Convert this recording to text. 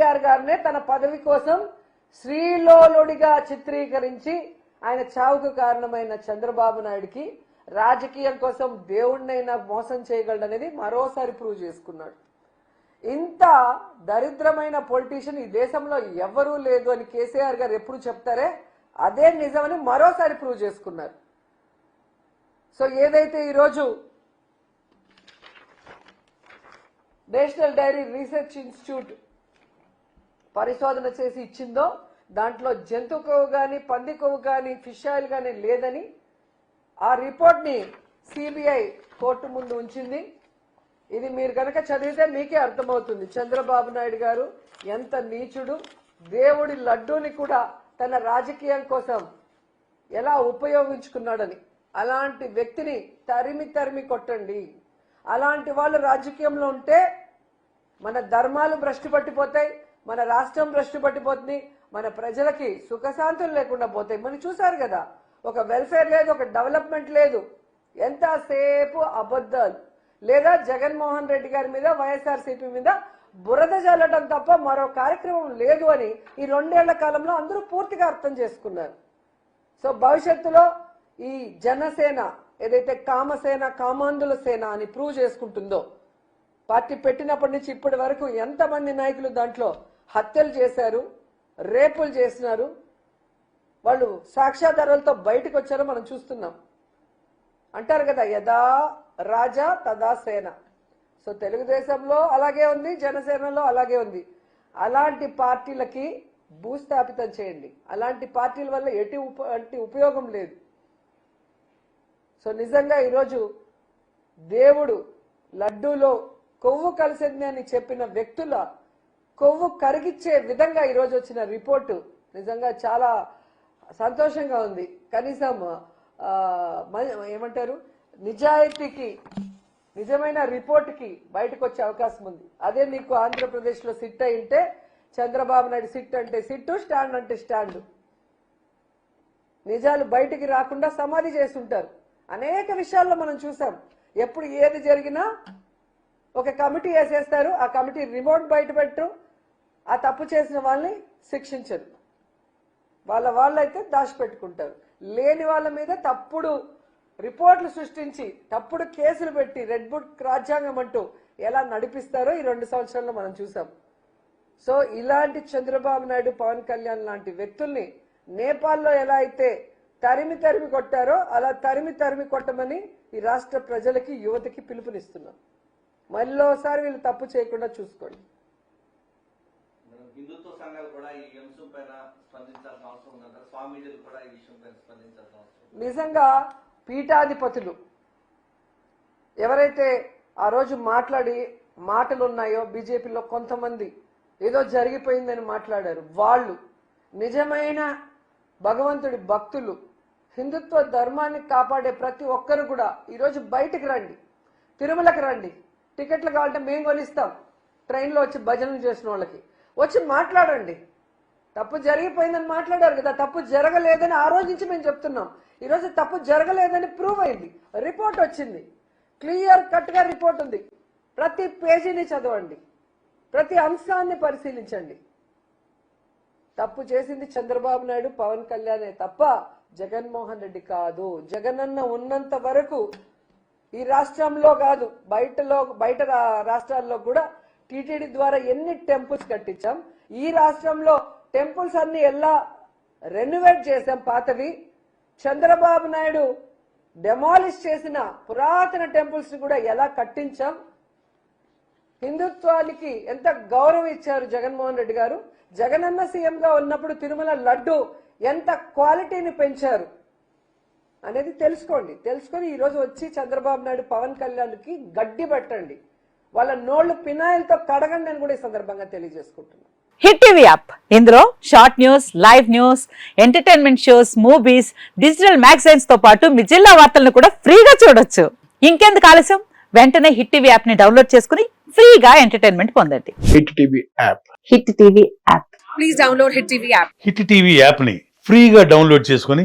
కేటీఆర్ గారినే తన పదవి కోసం శ్రీలోలుడిగా చిత్రీకరించి ఆయన చావుకు కారణమైన చంద్రబాబు నాయుడికి రాజకీయం కోసం దేవుణ్ణైనా మోసం చేయగలడనేది మరోసారి ప్రూవ్ చేసుకున్నాడు. ఇంత దరిద్రమైన పొలిటీషియన్ ఈ దేశంలో ఎవరూ లేదు అని కేసీఆర్ గారు ఎప్పుడు చెప్తారే అదే నిజమని మరోసారి ప్రూవ్ చేసుకున్నారు. సో ఏదైతే ఈరోజు నేషనల్ డైరీ రీసెర్చ్ ఇన్స్టిట్యూట్ పరిశోధన చేసి ఇచ్చిందో దాంట్లో జంతు కొవ్వు కానీ పంది కొవ్వు కానీ ఫిష్ ఆయిల్ కానీ లేదని ఆ రిపోర్ట్ని సిబిఐ కోర్టు ముందు ఉంచింది. ఇది మీరు కనుక చదివితే మీకే అర్థమవుతుంది. చంద్రబాబు నాయుడు గారు ఎంత నీచుడు. దేవుడి లడ్డూని కూడా తన రాజకీయం కోసం ఎలా ఉపయోగించుకున్నాడని. అలాంటి వ్యక్తిని తరిమి తరిమి కొట్టండి. అలాంటి వాళ్ళు రాజకీయంలో ఉంటే మన ధర్మాలు భ్రష్టు పట్టిపోతాయి మన రాష్ట్రం భ్రష్టు పట్టిపోతుంది మన ప్రజలకి సుఖశాంతులు లేకుండా పోతాయి. మనం చూసారు కదా ఒక వెల్ఫేర్ లేదు ఒక డెవలప్మెంట్ లేదు. ఎంతసేపు అబద్ధాలు? లేదా జగన్మోహన్ రెడ్డి గారి మీద వైఎస్ఆర్సీపీ మీద బురద జల్లడం తప్ప మరో కార్యక్రమం లేదు అని ఈ రెండేళ్ళ కాలంలో అందరూ పూర్తిగా అర్థం చేసుకున్నారు. సో భవిష్యత్తులో ఈ జనసేన ఏదైతే కామసేన కామాంధుల సేన అని ప్రూవ్ చేసుకుంటుందో పార్టీ పెట్టినప్పటి నుంచి ఇప్పటి వరకు ఎంతమంది నాయకులు దాంట్లో హత్యలు చేశారు రేపులు చేసినారు. వాళ్ళు సాక్ష్యాధారాలతో బయటకు వచ్చారో మనం చూస్తున్నాం. అంటారు కదా యదా రాజా తదా సేన. సో తెలుగుదేశంలో అలాగే ఉంది జనసేనలో అలాగే ఉంది. అలాంటి పార్టీలకి భూస్థాపితం చేయండి. అలాంటి పార్టీల వల్ల ఎటు ఉప ఉపయోగం లేదు. సో నిజంగా ఈరోజు దేవుడు లడ్డూలో కొవ్వు కలిసింది అని చెప్పిన వ్యక్తుల కొవ్వు కరిగిచ్చే విధంగా ఈరోజు వచ్చిన రిపోర్టు నిజంగా చాలా సంతోషంగా ఉంది. కనీసం ఏమంటారు? నిజాయితీకి నిజమైన రిపోర్ట్కి బయటకు వచ్చే అవకాశం ఉంది. అదే నీకు ఆంధ్రప్రదేశ్లో సిట్ అయి ఉంటే చంద్రబాబు నాయుడు సిట్ అంటే సిట్టు స్టాండ్ అంటే స్టాండ్. నిజాలు బయటికి రాకుండా సమాధి చేస్తుంటారు అనేక విషయాల్లో మనం చూసాం. ఎప్పుడు ఏది జరిగినా ఒక కమిటీ వేసేస్తారు. ఆ కమిటీ రిమోట్ బయట పెట్టు ఆ తప్పు చేసిన వాళ్ళని శిక్షించరు. వాళ్ళ వాళ్ళైతే దాచిపెట్టుకుంటారు. లేని వాళ్ళ మీద తప్పుడు రిపోర్ట్లు సృష్టించి తప్పుడు కేసులు పెట్టి రెడ్ బుక్ రాజ్యాంగం అంటూ ఎలా నడిపిస్తారో ఈ రెండు సంవత్సరాల్లో మనం చూసాం. సో ఇలాంటి చంద్రబాబు నాయుడు పవన్ కళ్యాణ్ లాంటి వ్యక్తుల్ని నేపాల్లో ఎలా అయితే తరిమి తరిమి కొట్టారో అలా తరిమి తరిమి కొట్టమని ఈ రాష్ట్ర ప్రజలకి యువతకి పిలుపునిస్తున్నాం. మరోసారి వీళ్ళు తప్పు చేయకుండా చూసుకోండి. సంఘాలు కూడా ఈ అంశం పైన స్పందించాల్సిన అవసరం ఉందంటారు? స్వామీజీలు కూడా ఈ విషయం పైన స్పందించాల్సిన అవసరం నిజంగా పీఠాధిపతులు ఎవరైతే ఆ రోజు మాట్లాడి మాటలు ఉన్నాయో బీజేపీలో కొంతమంది ఏదో జరిగిపోయిందని మాట్లాడారు. వాళ్ళు నిజమైన భగవంతుడి భక్తులు హిందుత్వ ధర్మాన్ని కాపాడే ప్రతి ఒక్కరు కూడా ఈరోజు బయటికి రండి తిరుమలకి రండి. టికెట్లు కావాలంటే మేము కొనిస్తాం. ట్రైన్లో వచ్చి భజనలు చేసిన వాళ్ళకి. వచ్చి మాట్లాడండి. తప్పు జరిగిపోయిందని మాట్లాడారు కదా తప్పు జరగలేదని ఆ రోజు నుంచి మేము చెప్తున్నాం. ఈరోజు తప్పు జరగలేదని ప్రూవ్ అయింది. రిపోర్ట్ వచ్చింది. క్లియర్ కట్గా రిపోర్ట్ ఉంది. ప్రతి పేజీని చదవండి. ప్రతి అంశాన్ని పరిశీలించండి. తప్పు చేసింది చంద్రబాబు నాయుడు పవన్ కళ్యాణే తప్ప జగన్మోహన్ రెడ్డి కాదు. జగనన్న ఉన్నంత వరకు ఈ రాష్ట్రంలో కాదు బయటలో బయట రాష్ట్రాల్లో కూడా టీటీడీ ద్వారా ఎన్ని టెంపుల్స్ కట్టించాం? ఈ రాష్ట్రంలో టెంపుల్స్ అన్ని ఎలా రెన్యువేట్ చేశాం? పాతవి చంద్రబాబు నాయుడు డెమాలిష్ చేసిన పురాతన టెంపుల్స్ కూడా ఎలా కట్టించాం? హిందుత్వానికి ఎంత గౌరవం ఇచ్చారు జగన్మోహన్ రెడ్డి గారు? జగనన్న సీఎంగా ఉన్నప్పుడు తిరుమల లడ్డు ఎంత క్వాలిటీని పెంచారు అనేది తెలుసుకోండి. తెలుసుకొని ఈరోజు వచ్చి చంద్రబాబు నాయుడు పవన్ కళ్యాణ్కి గడ్డి పెట్టండి. వాళ్ళ నోళ్ళు పినాయిల్తో కడగండి అని కూడా ఈ సందర్భంగా తెలియజేసుకుంటున్నాను హిట్ టీవీ యాప్. ఇందులో short news live news entertainment shows movies digital మ్యాగజైన్స్తో పాటు మీ జిల్లా వార్తలను కూడా ఫ్రీగా చూడొచ్చు. ఇంకెందుకు ఆలస్యం? వెంటనే హిట్ టీవీ యాప్ని డౌన్లోడ్ చేసుకుని ఫ్రీగా ఎంటర్టైన్మెంట్ పొందండి. Hit TV app. Hit TV app. Please download Hit TV app. Hit TV యాప్ని ఫ్రీగా డౌన్లోడ్ చేసుకొని